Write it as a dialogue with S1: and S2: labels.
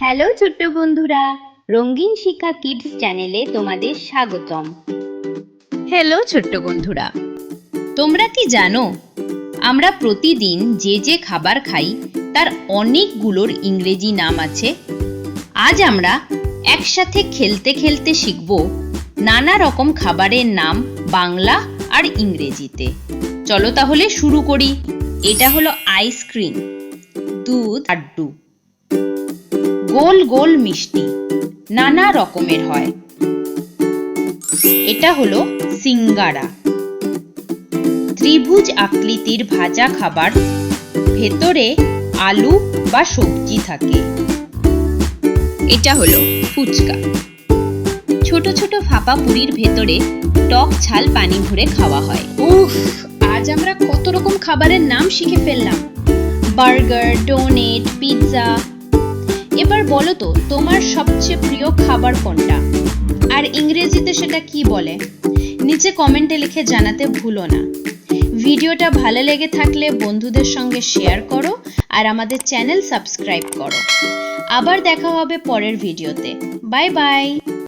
S1: Hello ছোট্ট বন্ধুরা, রঙিন শিক্ষা কিডস চ্যানেলে তোমাদের স্বাগতম।
S2: হ্যালো ছোট্ট বন্ধুরা, তোমরা কি জানো, আমরা প্রতিদিন যে যে খাবার খাই, তার অনেকগুলোর ইংরেজি নাম আছে। আজ আমরা একসাথে খেলতে খেলতে শিখব নানা রকম খাবারের নাম বাংলা আর ইংরেজিতে। চলো তাহলে শুরু করি। এটা হলো আইসক্রিম, দুধ, লাড্ডু। গোল গোল মিষ্টি, নানা রকমের হয়। এটা হলো সিঙ্গারা। ত্রিভুজ আকৃতির ভাজা খাবার, ভেতরে আলু বা সবজি থাকে। এটা হলো ফুচকা। ছোট ছোট ফাঁপা পুরির ভেতরে টক ছাল পানি ভরে খাওয়া হয়। উফ, আজ আমরা কত রকম খাবারের নাম শিখে ফেললাম। বার্গার, ডোনেট, পিৎজা এবার বলো তো, তোমার সবচেয়ে প্রিয় খাবার কোনটা? আর ইংরেজিতে সেটা কি বলে? নিচে কমেন্টে লিখে জানাতে ভুলো না। ভিডিওটা ভালো লেগে থাকলে বন্ধুদের সঙ্গে শেয়ার করো আর আমাদের চ্যানেল সাবস্ক্রাইব করো। আবার দেখা হবে পরের ভিডিওতে। Bye bye.